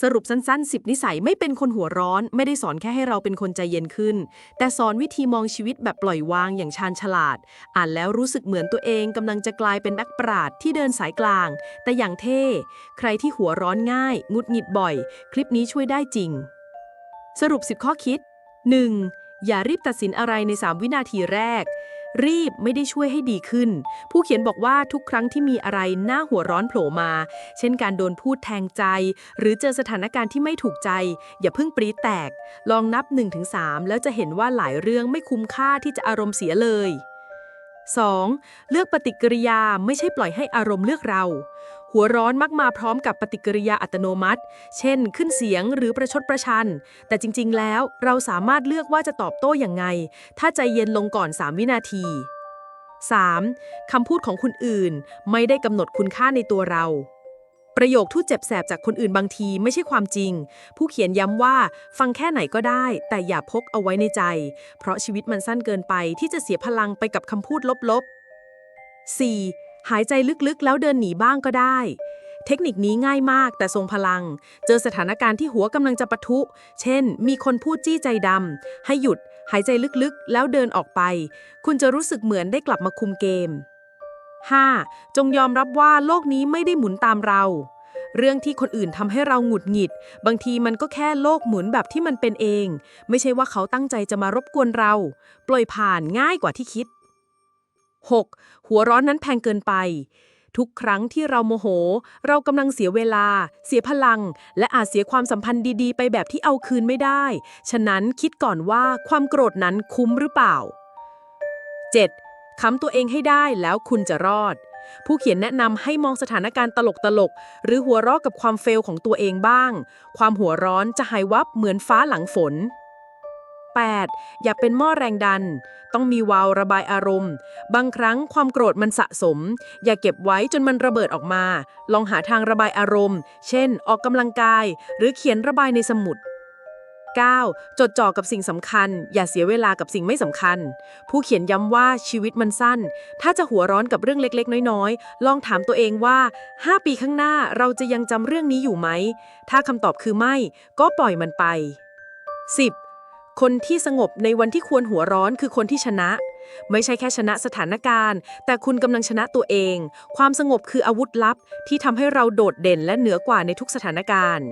สรุปสั้นๆ 10 นิสัยไม่เป็นคนหัวร้อน ไม่ได้สอนแค่ให้เราเป็นคนใจเย็นขึ้น แต่สอนวิธีมองชีวิตแบบปล่อยวางอย่างชาญฉลาด อ่านแล้วรู้สึกเหมือนตัวเองกำลังจะกลายเป็นนักปราชญ์ที่เดินสายกลาง แต่อย่างเท่ ใครที่หัวร้อนง่าย งุดหงิดบ่อย คลิปนี้ช่วยได้จริง สรุป 10 ข้อคิด 1. อย่ารีบตัดสินอะไรใน 3 วินาทีแรก รีบไม่ได้ช่วยให้ดีขึ้น ผู้เขียนบอกว่าทุกครั้งที่มีอะไรหน้าหัวร้อนโผล่มา เช่นการโดนพูดแทงใจ หรือเจอสถานการณ์ที่ไม่ถูกใจ อย่าเพิ่งปรีแตก ลองนับ 1-3 แล้วจะเห็นว่าหลายเรื่องไม่คุ้มค่าที่จะอารมณ์เสียเลย 2. เลือกปฏิกิริยาไม่ใช่ปล่อยให้อารมณ์เลือกเรา หัวร้อนมักมาพร้อมกับปฏิกิริยาอัตโนมัติ เช่น ขึ้นเสียงหรือประชดประชัน แต่จริง ๆ แล้วเราสามารถเลือกว่าจะตอบโต้อย่างไง ถ้าใจเย็นลงก่อน 3 วินาที 3. คำพูดของคนอื่น ไม่ได้กำหนดคุณค่าในตัวเรา ประโยคที่เจ็บแสบจากคนอื่นบางทีไม่ใช่ความจริง ผู้เขียนย้ำว่าฟังแค่ไหนก็ได้ แต่อย่าพกเอาไว้ในใจ เพราะชีวิตมันสั้นเกินไปที่จะเสียพลังไปกับคำพูดลบๆ 4. หายใจลึกๆ แล้วเดินหนีบ้างก็ได้ เทคนิคนี้ง่ายมากแต่ทรงพลัง เจอสถานการณ์ที่หัวกำลังจะปะทุ เช่น มีคนพูดจี้ใจดำให้หยุด หายใจลึกๆ แล้วเดินออกไป คุณจะรู้สึกเหมือนได้กลับมาคุมเกม 5. จงยอมรับว่าโลกนี้ไม่ได้หมุนตามเรา เรื่องที่คนอื่นทำให้เราหงุดหงิด บางทีมันก็แค่โลกหมุนแบบที่มันเป็นเอง ไม่ใช่ว่าเขาตั้งใจจะมารบกวนเรา ปล่อยผ่านง่ายกว่าที่คิด 6. หัวร้อนนั้นแพงเกินไป ทุกครั้งที่เราโมโห เรากำลังเสียเวลา เสียพลัง และอาจเสียความสัมพันธ์ดีๆ ไปแบบที่เอาคืนไม่ได้ ฉะนั้นคิดก่อนว่าความโกรธนั้นคุ้มหรือเปล่า 7. ค้ำตัวเองให้ได้แล้วคุณจะรอด ผู้เขียนแนะนำให้มองสถานการณ์ตลกๆหรือหัวเราะกับความเฟลของตัวเองบ้าง ความหัวร้อนจะหายวับเหมือนฟ้าหลังฝน 8. อย่าเป็นหม้อแรงดัน ต้องมีวาล์วระบายอารมณ์ บางครั้งความโกรธมันสะสม อย่าเก็บไว้จนมันระเบิดออกมา ลองหาทางระบายอารมณ์ เช่น ออกกำลังกาย หรือเขียนระบายในสมุด 9. จดจ่อกับสิ่งสำคัญ อย่าเสียเวลากับสิ่งไม่สำคัญ ผู้เขียนย้ำว่าชีวิตมันสั้น ถ้าจะหัวร้อนกับเรื่องเล็กๆ น้อยๆ ลองถามตัวเองว่า 5 ปีข้างหน้าเราจะยังจำเรื่องนี้อยู่ไหม ถ้าคำตอบคือไม่ ก็ปล่อยมันไป 10. คนที่สงบในวันที่ควรหัวร้อนคือคนที่ชนะ ไม่ใช่แค่ชนะสถานการณ์ แต่คุณกำลังชนะตัวเอง ความสงบคืออาวุธลับที่ทำให้เราโดดเด่นและเหนือกว่าในทุกสถานการณ์